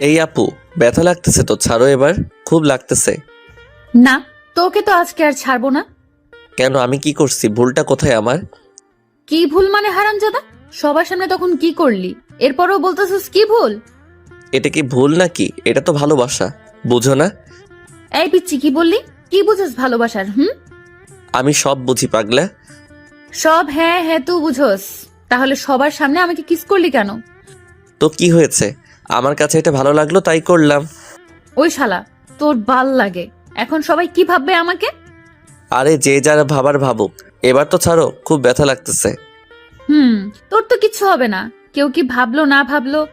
এই আপু ব্যথা লাগতেছে তো ছাড়ো এবার খুব লাগতেছে। না তোকে তো আজকে আর ছাড়বো না। কেন আমি কি করছি? ভুলটা কোথায় আমার? কি ভুল মানে হারামজাদা? সবার সামনে তখন কি করলি? এরপরও বলতেছিস কি ভুল? এটা কি ভুল নাকি? এটা তো ভালোবাসা বুঝো না। এই পিচ্ছি কি বললি? কি বুঝিস ভালোবাসার হুম? আমি সব বুঝি পাগলা। সব হ্যাঁ হ্যাঁ তুই বুঝোস। তাহলে সবার সামনে আমাকে কিস করলি কেন? তো কি হয়েছে? আমার কাছে এটা ভালো লাগল তাই করলাম। ওই শালা তোর ভালো লাগে। এখন সবাই কি ভাববে আমাকে? আরে যে যার ভাবার ভাবুক এবার তো ছাড়ো খুব ব্যথা লাগতেছে। হুম তোর তো কিচ্ছু হবে না। কেউ কি ভাবলো না ভাবলো?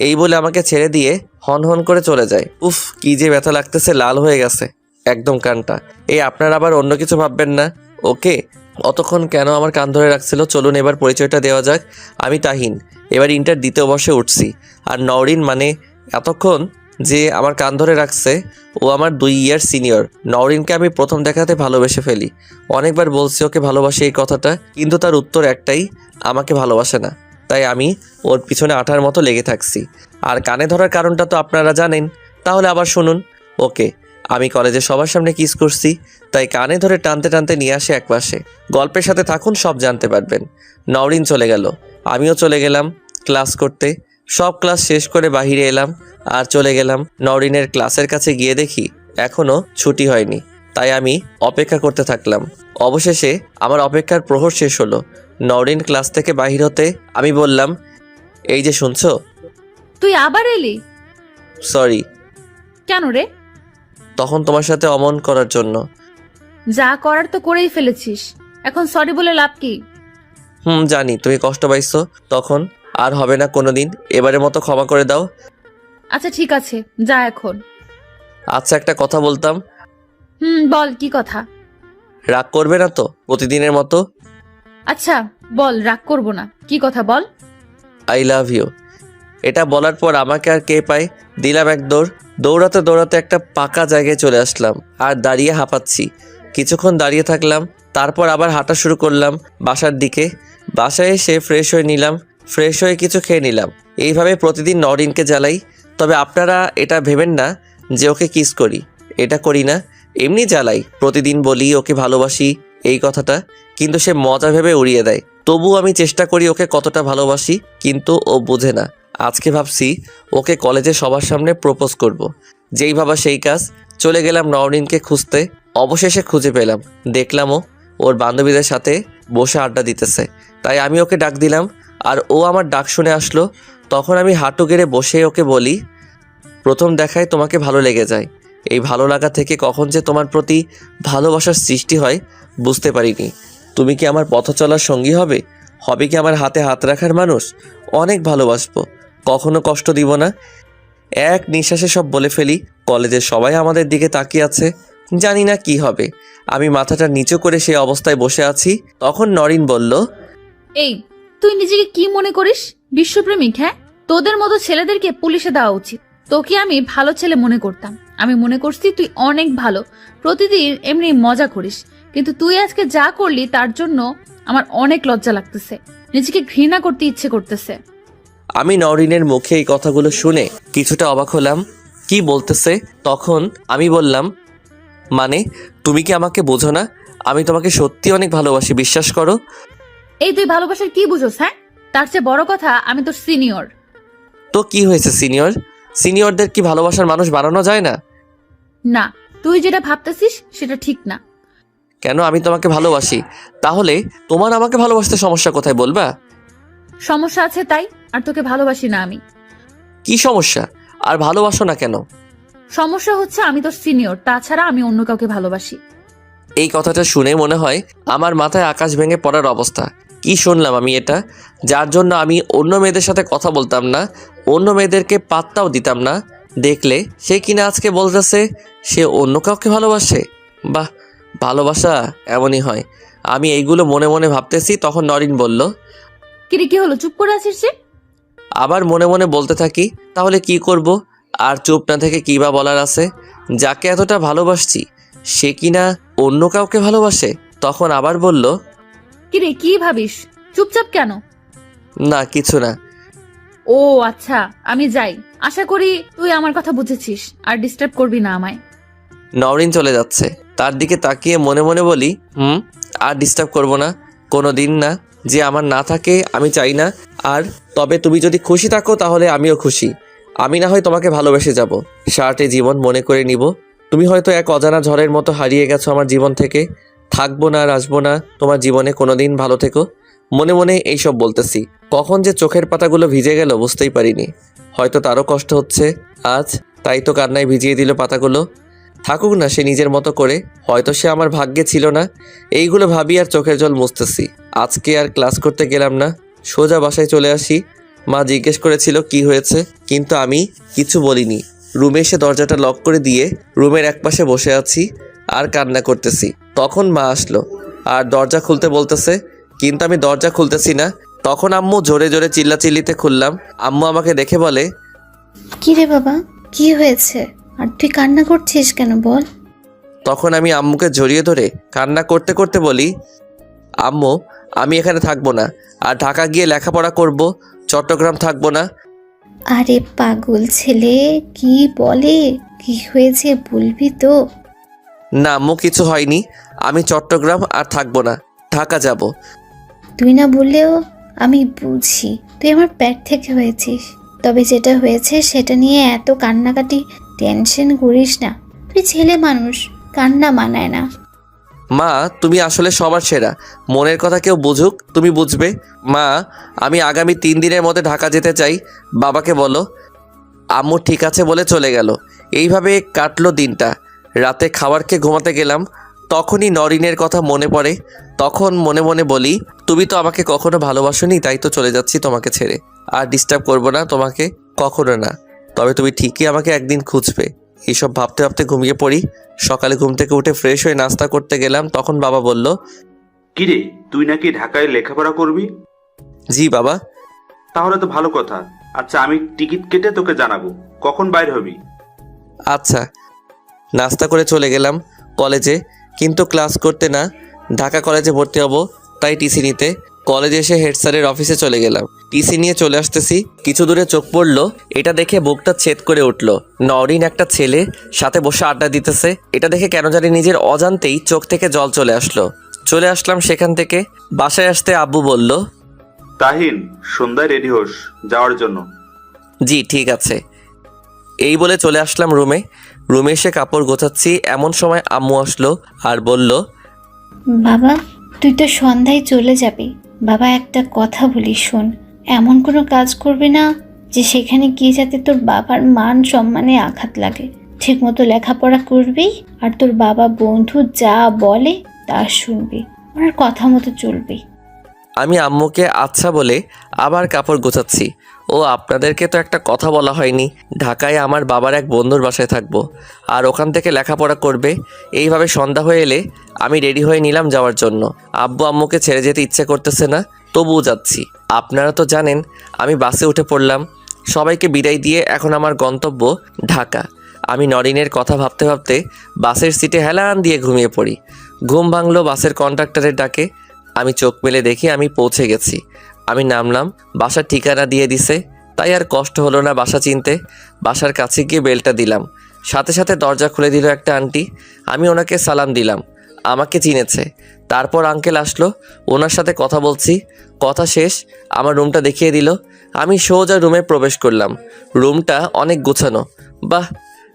এই বলে আমাকে ছেড়ে দিয়ে হন হন করে চলে যায়। উফ কি যে ব্যথা লাগতেছে লাল হয়ে গেছে একদম কানটা। এই আপনার আবার অন্য কিছু ভাববেন না? ওকে অতক্ষণ কেন আমার কান ধরে রাখছিল? চলুন এবার পরিচয়টা দেওয়া যাক। আমি তাহিন। এবার ইন্টার দ্বিতীয় বর্ষে উঠছি। আর নওরিন মানে এতক্ষণ যে আমার কান ধরে রাখছে, ও আমার দুই ইয়ার সিনিয়র। নওরিনকে আমি প্রথম দেখাতে ভালোবেসে ফেলি। অনেকবার বলছি ওকে ভালোবাসি এই কথাটা, কিন্তু তার উত্তর একটাই, আমাকে ভালোবাসে না। তাই আমি ওর পিছনে আঠার মতো লেগে থাকছি। আর কানে ধরার কারণটা তো আপনারা জানেন। তাহলে আবার শুনুন। ওকে আমি কলেজে সবার সামনে কিস করছি তাই কানে ধরে টানতে টানতে নিয়ে আসে একপাশে গল্পের সাথে থাকুন সব জানতে পারবেন। নওরিন চলে গেল। আমিও চলে গেলাম ক্লাস করতে। সব ক্লাস শেষ করে বাহিরে এলাম আর চলে গেলাম নওরিনের ক্লাসের কাছে গিয়ে দেখি এখনও ছুটি হয়নি। তাই আমি অপেক্ষা করতে থাকলাম। অবশেষে আমার অপেক্ষার প্রহর শেষ হলো। নওরিন ক্লাস থেকে বাহির হতে আমি বললাম এই যে শুনছো? তুই আবার এলি? সরি। কেন রে? তখন তোমার সাথে অমন করার জন্য। যা করার তো করেই ফেলেছিস। এখন সরি বলে লাভ কি? হুম জানি তুমি কষ্ট পাইছো। তখন আর হবে না কোনোদিন। এবারের মতো ক্ষমা করে দাও। আচ্ছা ঠিক আছে যা এখন। আচ্ছা একটা কথা বলতাম। হুম বল কি কথা? রাগ করবে না তো প্রতিদিনের মতো? আচ্ছা বল রাগ করব না। কি কথা বল? আই লাভ ইউ এটা বলার পর আমাকে আর কে পায়? দিলাম এক দৌড়। দৌড়াতে দৌড়াতে একটা পাকা জায়গায় চলে আসলাম আর দাঁড়িয়ে হাঁপাচ্ছি। কিছুক্ষণ দাঁড়িয়ে থাকলাম, তারপর আবার হাঁটা শুরু করলাম বাসার দিকে। বাসায় এসে ফ্রেশ হয়ে নিলাম ফ্রেশ হয়ে কিছু খেয়ে নিলাম। এইভাবে প্রতিদিন নরিনকে জ্বালাই। তবে আপনারা এটা ভেবেন না যে ওকে কিস করি। এটা করি না। এমনি জ্বালাই। প্রতিদিন বলি, ওকে ভালোবাসি, এই কথাটা। কিন্তু সে মজা ভেবে উড়িয়ে দেয়। তবু আমি চেষ্টা করি ওকে কতটা ভালোবাসি, কিন্তু ও বোঝে না। আজকে ভাবছি ওকে কলেজে সবার সামনে প্রপোজ করব। যেই ভাবা সেই কাজ, চলে গেলাম নওরিনকে খুঁজতে। অবশেষে খুঁজে পেলাম। দেখলামও ওর বান্ধবীদের সাথে বসে আড্ডা দিতেছে। তাই আমি ওকে ডাক দিলাম আর ও আমার ডাক শুনে আসলো। তখন আমি হাঁটু গেড়ে বসে ওকে বলি, প্রথম দেখায় তোমাকে ভালো লেগে যায়। এই ভালো লাগা থেকে কখন যে তোমার প্রতি ভালোবাসার সৃষ্টি হয়, বুঝতে পারিনি। তুমি কি আমার পথ চলার সঙ্গী হবে? হবে কি আমার হাতে হাত রাখার মানুষ? অনেক ভালোবাসবো। কখনো কষ্ট দিব না। এক নিঃশ্বাসে সব বলে ফেলি, কলেজের সবাই আমাদের দিকে তাকিয়ে আছে, জানি না কি হবে। আমি মাথাটা নিচু করে সেই অবস্থায় বসে আছি, তখন নরিন বলল, এই, তুই নিজেকে কি মনে করিস? বিশ্বপ্রেমিক হ্যাঁ তোদের মতো ছেলেদেরকে পুলিশে দেওয়া উচিত। তোকে আমি ভালো ছেলে মনে করতাম। আমি মনে করছি তুই অনেক ভালো। প্রতিদিন এমনি মজা করিস। কিন্তু তুই আজকে যা করলি তার জন্য আমার অনেক লজ্জা লাগতেছে। নিজেকে ঘৃণা করতে ইচ্ছে করতেছে। আমি নরিনের মুখে এই কথাগুলো শুনে কিছুটা অবাক হলাম। কি বলতেছে? তখন আমি বললাম মানে তুমি কি আমাকে বোঝো না? আমি তোমাকে সত্যি অনেক ভালোবাসি বিশ্বাস করো? এই তুই ভালোবাসার কি বুঝোস হ্যাঁ? তার চেয়ে বড় কথা আমি তোর সিনিয়র। তো কি হয়েছে সিনিয়র? সিনিয়রদের কি ভালোবাসার মানুষ বানানো যায় না? না তুই যেটা ভাবতেছিস সেটা ঠিক না। কেন? আমি তোমাকে ভালোবাসি। তাহলে তোমার আমাকে ভালোবাসতে সমস্যা কোথায় বলবা? সমস্যা আছে তাই আর তোকে ভালোবাসি না আমি। কি সমস্যা? আর ভালোবাসো না কেন? সমস্যা হচ্ছে আমি তোর সিনিয়র তাছাড়া আমি অন্য কাউকে ভালোবাসি। এই কথাটা শুনে মনে হয় আমার মাথায় আকাশ ভেঙে পড়ার অবস্থা। কি শুনলাম আমি এটা? যার জন্য আমি অন্য মেয়েদের সাথে কথা বলতাম না অন্য মেয়েদেরকে পাত্তাও দিতাম না। দেখলে সে কিনা আজকে বলতেছে সে অন্য কাউকে ভালোবাসে? বাহ ভালোবাসা এমনই হয়। আমি এইগুলো মনে মনে ভাবতেছি তখন নরিন বলল কিরে কি হলো? চুপ করে আছিস যে? আবার মনে মনে বলতে থাকি তাহলে কি করব? আর চুপ না থেকে কী বা বলার আছে? যাকে এতটা ভালোবাসছি সে কি না অন্য কাউকে ভালোবাসে? তখন আবার বলল কিরে কি ভাবিস? চুপচাপ কেন? না কিছু না। ও আচ্ছা আমি যাই। আশা করি তুই আমার কথা বুঝেছিস আর ডিস্টার্ব করবি না আমায়। নওরিন চলে যাচ্ছে। তার দিকে তাকিয়ে মনে মনে বলি হুম আর ডিস্টার্ব করব না কোনো দিন না। যে আমার না থাকে, আমি চাই না। আর তবে তুমি যদি খুশি থাকো, তাহলে আমিও খুশি। আমি না হয় তোমাকে ভালোবেসে যাব। সারাটে জীবন মনে করে নিব। তুমি হয়তো এক অজানা ঝড়ের মতো হারিয়ে গেছো আমার জীবন থেকে। থাকব না আর আসব না, তোমার জীবনে কোনো দিন ভালো থেকো। মনে মনে এইসব বলতেছি। কখন যে চোখের পাতাগুলো ভিজে গেল, বুঝতেই পারিনি। হয়তো তারও কষ্ট হচ্ছে। আজ তাই তো কান্নায় ভিজিয়ে দিল পাতাগুলো। থাকুক না সে নিজের মতো করে, হয়তো সে আমার ভাগ্যে ছিল না। এইগুলো ভাবি আর চোখের জল মুছতেছি। আজকে আর ক্লাস করতে গেলাম না। সোজা বাসায় চলে আসি। মা জিজ্ঞেস করেছিল কি হয়েছে, কিন্তু আমি কিছু বলিনি। রুমে এসে দরজাটা লক করে দিয়ে রুমের একপাশে বসে আছি আর কান্না করতেছি। তখন মা আসলো আর দরজা খুলতে বলতেছে, কিন্তু আমি দরজা খুলতেছি না। তখন আম্মু জোরে জোরে চিল্লাচিল্লিতে খুললাম। আম্মু আমাকে দেখে বলে কি রে বাবা, কি হয়েছে? আর তুই কান্না করছিস কেন বল? তখন আমি আম্মুকে জড়িয়ে ধরে কান্না করতে করতে বলি আম্মু আমি এখানে থাকব না আর ঢাকা গিয়ে লেখাপড়া করব চট্টগ্রাম থাকব না। আরে পাগল ছেলে কি বলে? কি হয়েছে বলবি তো। না আম্মু কিছু হয়নি আমি চট্টগ্রাম আর থাকব না ঢাকা যাব। তুই না বললেও আমি বুঝি তুই আমার প্যাট থেকে হয়েছিস। তবে যেটা হয়েছে সেটা নিয়ে এত কান্নাকাটি টেনশন করিস না। তুই ছেলে মানুষ, কান্না মানায় না। মা, তুমি আসলে সবার সেরা। মনের কথা কেউ বুঝুক, তুমি বুঝবে। মা, আমি আগামী তিন দিনের মধ্যে ঢাকা যেতে চাই। বাবাকে বলো, আম্মু ঠিক আছে বলে চলে গেল। এইভাবে কাটলো দিনটা। রাতে খাবার খেয়ে ঘুমাতে গেলাম। তখনই নরিনের কথা মনে পড়ে। তখন মনে মনে বলি, তুমি তো আমাকে কখনো ভালোবাসোনি, তাই তো চলে যাচ্ছি তোমাকে ছেড়ে। আর ডিস্টার্ব করব না তোমাকে, কখনো না। তবে তুমি ঠিকই আমাকে একদিন খুঁজবে। এইসব ভাবতে ভাবতে ঘুমিয়ে পড়ি। সকালে ঘুম থেকে উঠে ফ্রেশ হয়ে নাস্তা করতে গেলাম তখন বাবা বলল কিরে তুই নাকি ঢাকায় লেখাপড়া করবি? জি বাবা। তাহলে তো ভালো কথা। আচ্ছা আমি টিকিট কেটে তোকে জানাব। কখন বাইর হবি? আচ্ছা। নাস্তা করে চলে গেলাম কলেজে। কিন্তু ক্লাস করতে না ঢাকা কলেজে ভর্তি হব তাই টিসি নিতে। কলেজে এসে হেড স্যারের অফিসে চলে গেলাম। টিসি নিয়ে চলে আসতেছি। কিছু দূরে চোখ পড়ল। এটা দেখে বুকটা ছেদ করে উঠল। নরিন একটা ছেলে সাথে বসে আড্ডা দিতেছে। এটা দেখে কেন জানি নিজের অজান্তেই চোখ থেকে জল চলে আসলো। চলে আসলাম সেখান থেকে। বাসায় আসতে আব্বু বলল তাহিন সন্ধ্যায় রেডি হোস যাওয়ার জন্য। জি ঠিক আছে। এই বলে চলে আসলাম রুমে। রুমে এসে কাপড় গোছাচ্ছি। এমন সময় আম্মু আসলো আর বলল বাবা তুই তো সন্ধ্যায় চলে যাবি। বাবা একটা কথা বলি শোন। এমন কোনো কাজ করবি না যে সেখানে গিয়ে যাতে তোর বাবার মান সম্মানে আঘাত লাগে। ঠিকমতো লেখাপড়া করবি আর তোর বাবা বন্ধু যা বলে তা শুনবি। ওনার কথা মতো চলবি। আমি আম্মুকে আচ্ছা বলে আবার কাপড় গোছাচ্ছি। ও আপনাদেরকে তো একটা কথা বলা হয়নি। ঢাকায় আমার বাবার এক বন্ধুর বাসায় থাকব। আর ওখান থেকে লেখাপড়া করবে। এইভাবে সন্ধ্যা হয়ে এলে আমি রেডি হয়ে নিলাম যাওয়ার জন্য। আব্বু আম্মুকে ছেড়ে যেতে ইচ্ছে করতেছে না। তবুও যাচ্ছি। আপনারা তো জানেন, আমি বাসে উঠে পড়লাম। সবাইকে বিদায় দিয়ে এখন আমার গন্তব্য ঢাকা। আমি নরিনের কথা ভাবতে ভাবতে বাসের সিটে হেলান দিয়ে ঘুমিয়ে পড়ি। ঘুম ভাঙলো বাসের কন্ডাক্টরের ডাকে। আমি চোখ মেলে দেখি আমি পৌঁছে গেছি। আমি নামলাম, বাসার ঠিকানা দিয়ে দিছে। তাই আর কষ্ট হলো না বাসা চিনতে। বাসার কাছে গিয়ে বেলটা দিলাম। সাথে সাথে দরজা খুলে দিল একটা আন্টি। আমি ওনাকে সালাম দিলাম। আমাকে চিনেছে। তারপর আঙ্কেল আসলো। ওনার সাথে কথা বলছি। কথা শেষ, আমার রুমটা দেখিয়ে দিল। আমি সোজা রুমে প্রবেশ করলাম। রুমটা অনেক গোছানো। বাহ,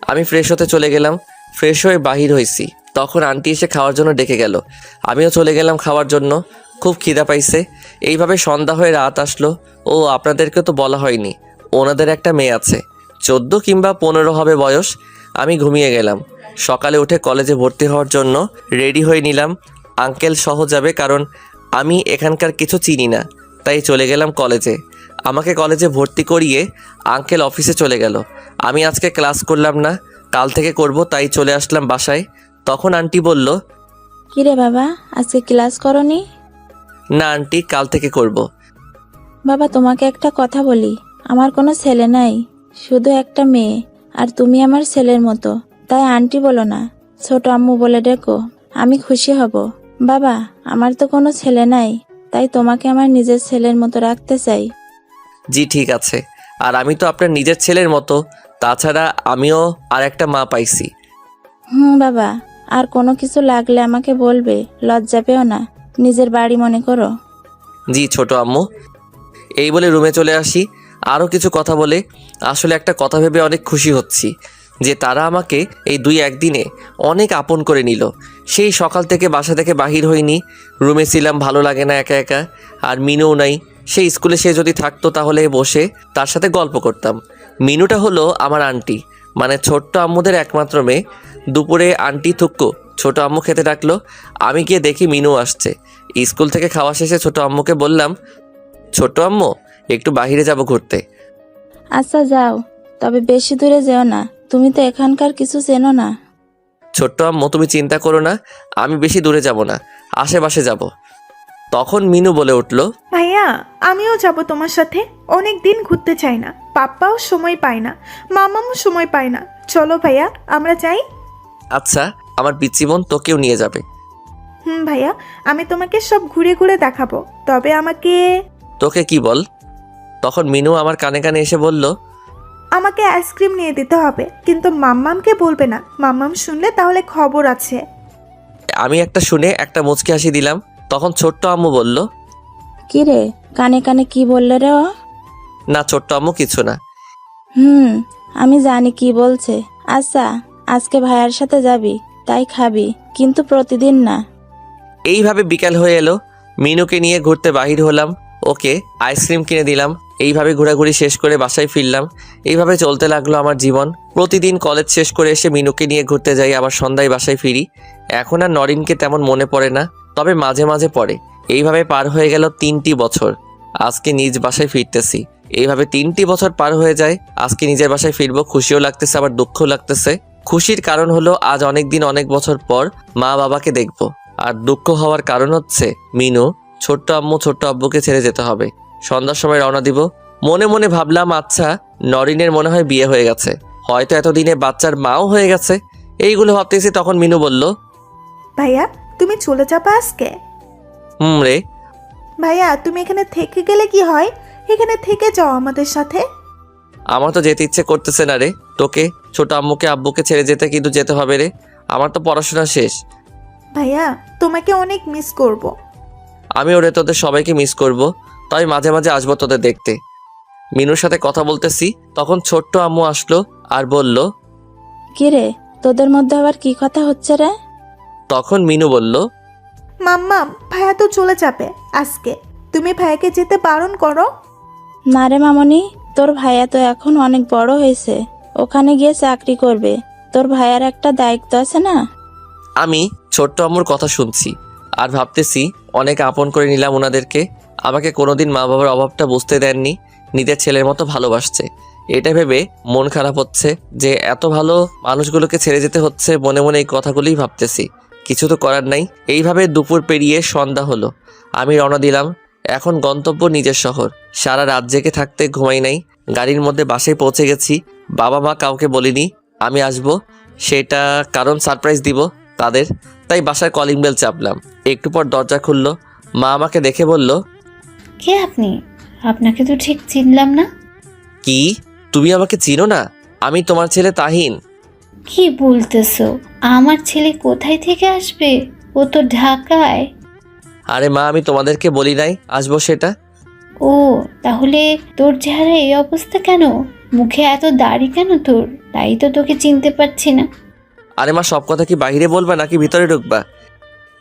আমি ফ্রেশ হতে চলে গেলাম। ফ্রেশ হয়ে বাহির হয়েছি। তখন আন্টি এসে খাওয়ার জন্য ডেকে গেল। আমিও চলে গেলাম খাওয়ার জন্য। খুব খিদা পাইছে। এইভাবে সন্ধ্যা হয়ে রাত আসলো। ও, আপনাদেরকে তো বলা হয়নি। ওনাদের একটা মেয়ে আছে। চোদ্দ কিংবা পনেরো হবে বয়স। আমি ঘুমিয়ে গেলাম। সকালে উঠে কলেজে ভর্তি হওয়ার জন্য রেডি হয়ে নিলাম। আঙ্কেল সহ যাবে কারণ আমি এখানকার কিছু চিনি না তাই চলে গেলাম কলেজে। আমাকে কলেজে ভর্তি করিয়ে আঙ্কেল অফিসে চলে গেল। আমি আজকে ক্লাস করলাম না কাল থেকে করব তাই চলে আসলাম বাসায়। তখন আন্টি বলল কিরে বাবা আজকে ক্লাস করনি? না আন্টি কাল থেকে করব। বাবা তোমাকে একটা কথা বলি। আমার কোনো ছেলে নাই শুধু একটা মেয়ে আর তুমি আমার ছেলের মতো। তাই আন্টি বলো না ছোট আম্মু বলে ডেকো আমি খুশি হব। বাবা আমার তো কোনো ছেলে নাই তাই তোমাকে আমার নিজের ছেলের মতো রাখতে চাই। জি ঠিক আছে। আর আমি তো আপনার নিজের ছেলের মতো তাছাড়া আমিও আর একটা মা পাইছি। হুম বাবা আর কোনো কিছু লাগলে আমাকে বলবে লজ্জা পেও না নিজের বাড়ি মনে করো। জি ছোট আম্মু। এই বলে রুমে চলে আসি। আরও কিছু কথা বলে আসলে একটা কথা ভেবে অনেক খুশি হচ্ছি যে তারা আমাকে এই দুই একদিনে অনেক আপন করে নিল। সেই সকাল থেকে বাসা থেকে বাহির হইনি রুমে ছিলাম, ভালো লাগে না একা একা। আর মিনুও নাই। সেই স্কুলে সে যদি থাকতো তাহলে বসে তার সাথে গল্প করতাম। মিনুটা হলো আমার আন্টি মানে ছোট্ট আম্মুদের একমাত্র মেয়ে। দুপুরে আন্টি থুক্কু, ছোট আম্মু খেতে ডাকলো। আমি গিয়ে দেখি মিনু আসছে। স্কুল থেকে খাওয়া শেষে ছোট আম্মুকে বললাম ছোট আম্মু, একটু বাইরে যাব ঘুরতে। আচ্ছা যাও, তবে বেশি দূরে যেও না। তুমি তো এখানকার কিছু চেনো না। ছোট্ট আম্মু তুমি চিন্তা করো না আমি বেশি দূরে যাব না আশেপাশে যাব। তখন মিনু বলে উঠল ভাইয়া আমিও যাব তোমার সাথে অনেক দিন ঘুরতে চাই না পাপ্পাও সময় পায় না মামামও সময় পায় না। চলো ভাইয়া আমরা যাই? আচ্ছা আমার পিচ্ছি বোন তোকেও নিয়ে যাবে। হুম ভাইয়া আমি তোমাকে সব ঘুরে ঘুরে দেখাবো তবে আমাকে তোকে কি বল? তখন মিনু আমার কানে কানে এসে বলল আমাকে আইসক্রিম নিয়ে দিতে হবে। কিন্তু মাম্মামকে বলবে না। মাম্মাম শুনলে তাহলে খবর আছে। আমি একটা শুনে একটা মুচকি হাসি দিলাম। তখন ছোট্ট আম্মু বলল কি রে? কানে কানে কি বললে রে ও? না ছোট্ট আম্মু কিছু না। হুম আমি জানি কি বলছে। আচ্ছা আজকে ভাইয়ার সাথে যাবি তাই খাবি কিন্তু প্রতিদিন না। এইভাবে বিকাল হয়ে এলো। মিনুকে নিয়ে ঘুরতে বাহির হলাম। ওকে আইসক্রিম কিনে দিলাম। এইভাবে ঘোরাঘুরি শেষ করে বাসায় ফিরলাম। এইভাবে চলতে লাগল আমার জীবন। প্রতিদিন কলেজ শেষ করে এসে মিনুকে নিয়ে ঘুরতে যাই, আবার সন্ধ্যায় বাসায় ফিরি। এখন আর নরিনকে তেমন মনে পড়ে না, তবে মাঝে মাঝে পড়ে। এইভাবে পার হয়ে গেল তিনটি বছর। আজকে নিজ বাসায় ফিরতেছি। এইভাবে তিনটি বছর পার হয়ে যায়, আজকে নিজের বাসায় ফিরবো, খুশিও লাগতেছে, আবার দুঃখও লাগতেছে। খুশির কারণ হলো আজ অনেক দিন অনেক বছর পর মা বাবাকে দেখব। আর দুঃখ হওয়ার কারণ হচ্ছে মিনু। ছোট্ট আম্মু ছোট্ট আব্বুকে ছেড়ে যেতে হবে। সন্ধ্যার সময় রওনা দিব। মনে মনে ভাবলাম আচ্ছা নরিনের মনে হয় বিয়ে হয়ে গেছে। হয়তো এতদিনে বাচ্চার মাও হয়ে গেছে। এইগুলো ভাবতেছি তখন মিনু বলল ভাইয়া তুমি চলে যাবে আজকে? হুম রে। ভাইয়া তুমি এখানে থেকে গেলে কি হয়? এখানে থেকে যাও আমাদের সাথে। আমার তো যেতে ইচ্ছে করতেছে না রে। তোকে ছোট আম্মুকে আব্বুকে ছেড়ে যেতে কিন্তু যেতে হবে রে। আমার তো পড়াশোনা শেষ। ভাইয়া তোমাকে অনেক মিস করব। আমি ওরে তোদের সবাইকে মিস করব তাই মাঝে মাঝে আসব তোদের দেখতে। মিনুর সাথে কথা বলতেছি তখন ছোট্ট আম্মু আসলো আর বলল কি রে তোদের মধ্যে আবার কি কথা হচ্ছে রে? তখন মিনু বলল মাম্মাম ভাইয়া তো চলে যাবে আজকে। তুমি ভাইয়াকে যেতে বারণ করো। না রে মামনি তোর ভাইয়া তো এখন অনেক বড় হয়েছে। ওখানে গিয়ে চাকরি করবে। তোর ভাইয়ার একটা দায়িত্ব আছে না? আমি ছোট্ট আম্মুর কথা শুনছি। আর ভাবতেছি অনেক আপন করে নিলাম ওনাদেরকে। আমাকে কোনোদিন মা বাবার অভাবটা বুঝতে দেননি, নিজের ছেলের মতো ভালোবাসছে। এটা ভেবে মন খারাপ হচ্ছে যে এত ভালো মানুষগুলোকে ছেড়ে যেতে হচ্ছে মনে মনে এই কথাগুলোই ভাবতেছি। কিছু তো করার নাই। এইভাবে দুপুর পেরিয়ে সন্ধ্যা হলো। আমি রওনা দিলাম। এখন গন্তব্য নিজের শহর। সারা রাত জেগে থাকতে ঘুমাই নাই। গাড়ির মধ্যে বাসায় পৌঁছে গেছি। বাবা মা কাউকে বলিনি, আমি আসব। সেটা কারণ সারপ্রাইজ দিব তাদের। তাই বাসায় কলিং বেল চাপলাম। একটু পর দরজা খুললো। মা আমাকে দেখে বলল কে আপনি? আপনাকে তো ঠিক চিনলাম না। কি? তুমি আমাকে চিনো না? আমি তোমার ছেলে তাহিন। কি বলতেছো? আমার ছেলে কোথায় থেকে আসবে? ও তো ঢাকায়। আরে মা আমি তোমাদেরকে বলি নাই আসব সেটা। ও তাহলে তোর চেহারা এই অবস্থা কেন? মুখে এত দাড়ি কেন তোর? তাই তো তোকে চিনতে পারছি না। আরে মা সব কথা কি বাইরে বলবা নাকি ভিতরে ঢুকবা?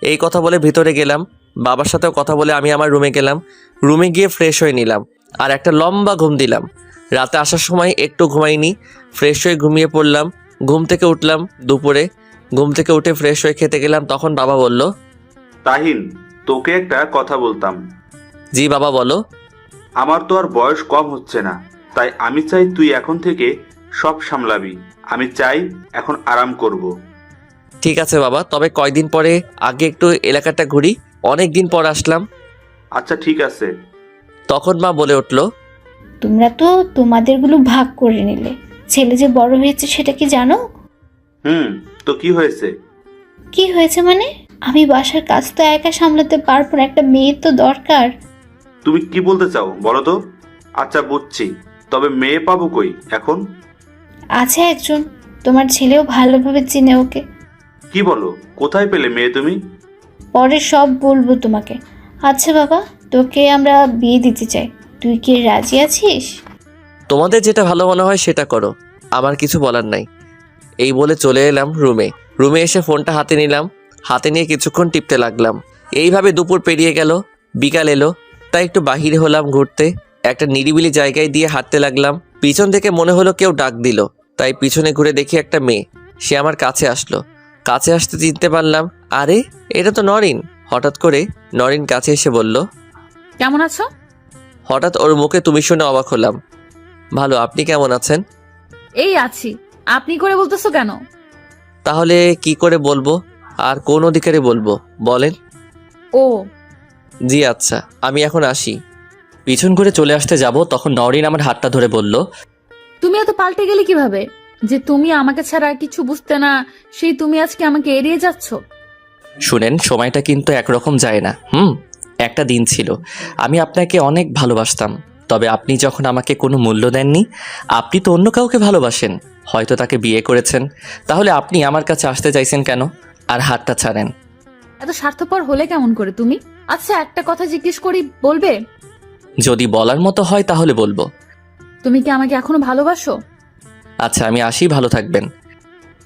এই কথা বলে ভিতরে গেলাম বাবার সাথেও কথা বলে আমি আমার রুমে গেলাম রুমে গিয়ে ফ্রেশ হয়ে নিলাম আর একটা লম্বা ঘুম দিলাম। রাতে আসার সময় একটু ঘুমাইনি ফ্রেশ হয়ে ঘুমিয়ে পড়লাম ঘুম থেকে উঠলাম দুপুরে ঘুম থেকে উঠে ফ্রেশ হয়ে খেতে গেলাম তখন বাবা বলল তাহিন তোকে একটা কথা বলতাম। জি বাবা বলো। আমার তো আর বয়স কম হচ্ছে না তাই আমি চাই তুই এখন থেকে সব সামলাবি। আমি চাই এখন আরাম করব। ঠিক আছে বাবা তবে কয়দিন পরে আগে একটু এলাকাটা ঘুরি। অনেক দিন পর আসলাম। আচ্ছা ঠিক আছে। তখন মা বলে উঠল তোমরা তো তোমাদেরগুলো ভাগ করে নিলে। ছেলে যে বড় হয়েছে সেটা কি জানো? হুম তো কি হয়েছে? কি হয়েছে মানে? আমি বাসার কাজ তো একা সামলাতে পারব না একটা মেয়ে তো দরকার। তুমি কি বলতে চাও বলো তো? আচ্ছা বুঝছি। তবে মেয়ে পাবো কই এখন? আছে একজন। তোমার ছেলেও ভালোভাবে চিনে ওকে। কি বলো? কোথায় পেলে মেয়ে তুমি? পরে সব বলব তোমাকে। আচ্ছা বাবা তোকে আমরা বিয়ে দিতে চাই। তুই কি রাজি আছিস? তোমাদের যেটা ভালো মনে হয় সেটা করো। আমার কিছু বলার নাই। এই বলে চলে এলাম রুমে। রুমে এসে ফোনটা হাতে নিলাম। হাতে নিয়ে কিছুক্ষণ টিপতে লাগলাম। এইভাবে দুপুর পেরিয়ে গেল বিকাল এলো। তাই একটু বাহিরে হলাম ঘুরতে। একটা নিরিবিলি জায়গায় দিয়ে হাঁটতে লাগলাম। পিছন থেকে মনে হলো কেউ ডাক দিল। তাই পিছনে ঘুরে দেখি একটা মেয়ে। সে আমার কাছে আসলো। কাছে আসতে চিনতে পারলাম আরে এটা তো নরিন। হঠাৎ করে নরিন কাছে এসে বলল কেমন আছো? হঠাৎ ওর মুখে তুমি শুনে অবাক হলাম। ভালো আপনি কেমন আছেন? এই আছি। আপনি করে বলতেছো কেন? তাহলে কি করে বলব? আর কোন অধিকারে বলব? বলেন। ও। জি আচ্ছা আমি এখন আসি। পিছন করে চলে আসতে যাব তখন নরিন আমার হাতটা ধরে বলল তুমি এত পাল্টে গেলে কীভাবে? যে তুমি আমাকে ছাড়া কিছু বুঝতে না সেই তুমি আজকে আমাকে এড়িয়ে যাচ্ছ। শুনেন সময়টা কিন্তু একরকম যায় না। হুম একটা দিন ছিল। আমি আপনাকে অনেক ভালোবাসতাম। তবে আপনি যখন আমাকে কোনো মূল্য দেননি আপনি তো অন্য কাউকে ভালোবাসেন। হয়তো তাকে বিয়ে করেছেন। তাহলে আপনি আমার কাছে আসতে চাইছেন কেন? আর হাতটা ছাড়েন। এত স্বার্থপর হলে কেমন করে তুমি? আচ্ছা একটা কথা জিজ্ঞেস করি বলবে? যদি বলার মতো হয় তাহলে বলব। তুমি কি আমাকে এখনও ভালোবাসো? আচ্ছা আমি আসি ভালো থাকবেন।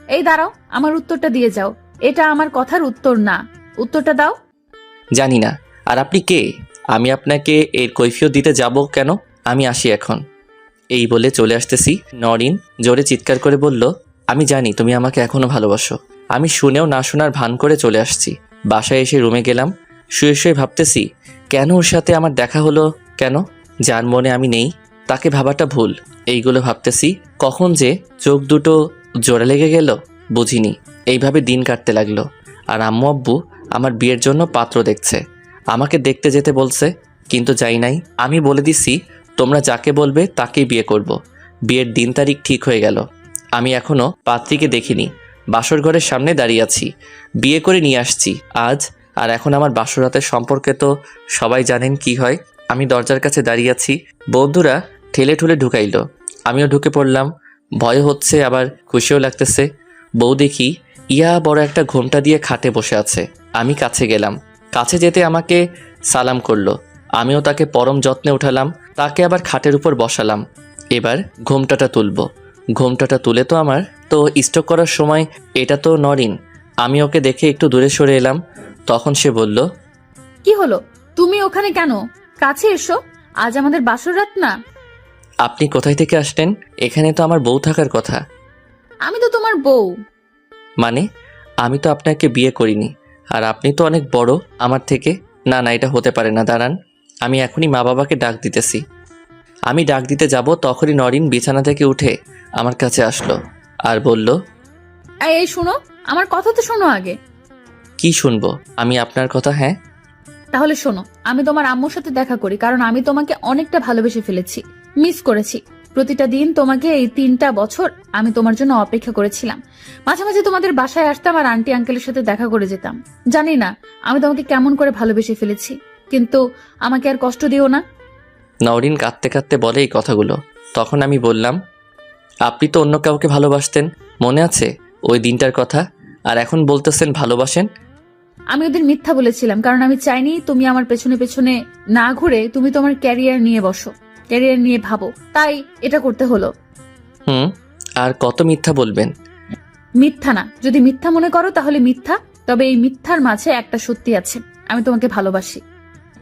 এই দাঁড়াও আমার উত্তরটা দিয়ে যাও। এটা আমার কথার উত্তর না। উত্তরটা দাও। জানি না। আর আপনি কে? আমি আপনাকে এর কৈফিয়ত দিতে যাব কেন? আমি আসি এখন। এই বলে চলে আসতেছি নরিন জোরে চিৎকার করে বলল আমি জানি তুমি আমাকে এখনও ভালোবাসো। আমি শুনেও না শোনার ভান করে চলে আসছি। বাসায় এসে রুমে গেলাম। শুয়ে শুয়ে ভাবতেছি কেন ওর সাথে আমার দেখা হলো? কেন? যার মনে আমি নেই। তাকে ভাবাটা ভুল। এইগুলো ভাবতেছি, কখন যে চোখ দুটো জোড়া লেগে গেল, বুঝিনি। এইভাবে দিন কাটতে লাগল। আর আম্মু আব্বু আমার বিয়ের জন্য পাত্র দেখছে। আমাকে দেখতে যেতে বলছে, কিন্তু যাই নাই। আমি বলে দিছি, তোমরা যাকে বলবে তাকেই বিয়ে করব। বিয়ের দিন তারিখ ঠিক হয়ে গেল। আমি এখনও পাত্রীকে দেখিনি। বাসর ঘরের সামনে দাঁড়িয়ে আছি। বিয়ে করে নিয়ে আসছি, আজ। আর এখন আমার বাসরাতের সম্পর্কে তো সবাই জানেন কি হয়। আমি দরজার কাছে দাঁড়িয়ে আছি। বন্ধুরা ঠেলে ঠুলে ঢুকাইলো। আমিও ঢুকে পড়লাম। ভয় হচ্ছে, আবার খুশিও লাগতেছে। বউ দেখি, ইয়া, বড় একটা ঘোমটা দিয়ে খাটে বসে আছে। আমি কাছে গেলাম। কাছে যেতে আমাকে সালাম করল। আমিও তাকে পরম যত্নে উঠালাম। তাকে আবার খাটের উপর বসালাম। এবার ঘোমটাটা তুলবো। ঘোমটাটা তুলে তো আমার, তো স্টক করার সময় এটা তো নরিন। আমি ওকে দেখে একটু দূরে সরে এলাম। তখন সে বলল, কি হলো? তুমি ওখানে কেন? কাছে এসো। আজ আমাদের বাসর রাত না? আপনি কোথায় থেকে আসলেন? এখানে তো আমার বউ থাকার কথা। আমি তো তোমার বউ। মানে? আমি তো আপনাকে বিয়ে করিনি। আর আপনি তো অনেক বড় আমার থেকে। না না এটা হতে পারে না দাঁড়ান। আমি এখনই মা বাবাকে ডাক দিতেছি। আমি ডাক দিতে যাব তখনই নরিন বিছানা থেকে উঠে আমার কাছে আসলো আর বলল এই, এই শোনো আমার কথা তো শোনো আগে। কি শুনব? আমি আপনার কথা হ্যাঁ? তাহলে শোনো আমি তোমার আম্মুর সাথে দেখা করি কারণ আমি তোমাকে অনেকটা ভালোবেসে ফেলেছি। মিস করেছি। প্রতিটা দিন তোমাকে এই তিনটা বছর আমি তোমার জন্য অপেক্ষা করেছিলাম। মাঝে মাঝে তোমাদের বাসায় আসতাম আর আন্টি আঙ্কেলের সাথে দেখা করে যেতাম। জানি না আমি তোমাকে কেমন করে ভালোবেসে ফেলেছি কিন্তু আমাকে আর কষ্ট দিও না। নরিন কাঁদতে কাঁদতে বলে এই কথাগুলো। তখন আমি বললাম আপনি তো অন্য কাউকে ভালোবাসতেন মনে আছে ওই দিনটার কথা? আর এখন বলতেছেন ভালোবাসেন? আমি ওদের মিথ্যা বলেছিলাম কারণ আমি চাইনি তুমি আমার পেছনে পেছনে না ঘুরে তুমি তোমার ক্যারিয়ার নিয়ে বসো। ক্যারিয়ার নিয়ে ভাবো। তাই এটা করতে হলো। হুম আর কত মিথ্যা বলবেন? মিথ্যা না। যদি মিথ্যা মনে করো তাহলে মিথ্যা তবে এই মিথ্যার মাঝে একটা সত্যি আছে। আমি তোমাকে ভালোবাসি।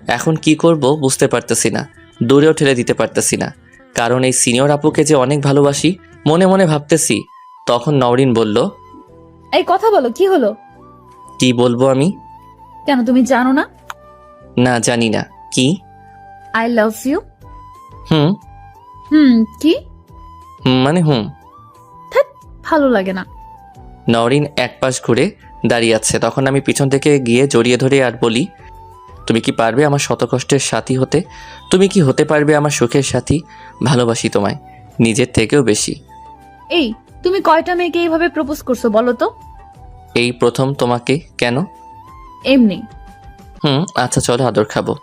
এখন কি করব বুঝতে পারতেছি না। দূরেও ঠেলে দিতে পারতেছি না। কারণ এই সিনিয়র আপুকে যে অনেক ভালোবাসি মনে মনে ভাবতেছি। তখন নওরিন বলল এই কথা বলো কি হলো? কি বলব আমি? কেন তুমি জানো না? না জানি না। কি? আই লাভ ইউ হুম। হুম কি? হুম মানে হুম। ভালো লাগে না। নওরিন এক পাশ ঘুরে দাঁড়িয়ে আছে। তখন আমি পিছন থেকে গিয়ে জড়িয়ে ধরে আর বলি তুমি কি পারবে আমার শতকষ্টের সাথী হতে? তুমি কি হতে পারবে আমার সুখের সাথী? ভালোবাসি তোমায় নিজের থেকেও বেশি। এই তুমি কয়টা মেয়েকে এইভাবে প্রপোজ করছ বলো তো? এই প্রথম তোমাকে কেন? এমনি। হুম আচ্ছা চলো আদর খাব।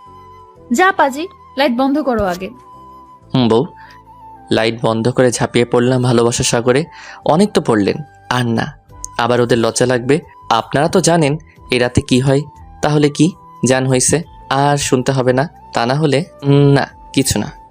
যা পাজি লাইট বন্ধ করো আগে। হুম, বউ। লাইট বন্ধ করে ঝাঁপিয়ে পড়লাম ভালোবাসা সাগরে। অনেক তো পড়লেন, আর না। আবার ওদের লজ্জা লাগবে। আপনারা তো জানেন, এ রাতে কি হয়। তাহলে কি? জান হয়েছে আর শুনতে হবে না। তা না হলে না, কিছু না।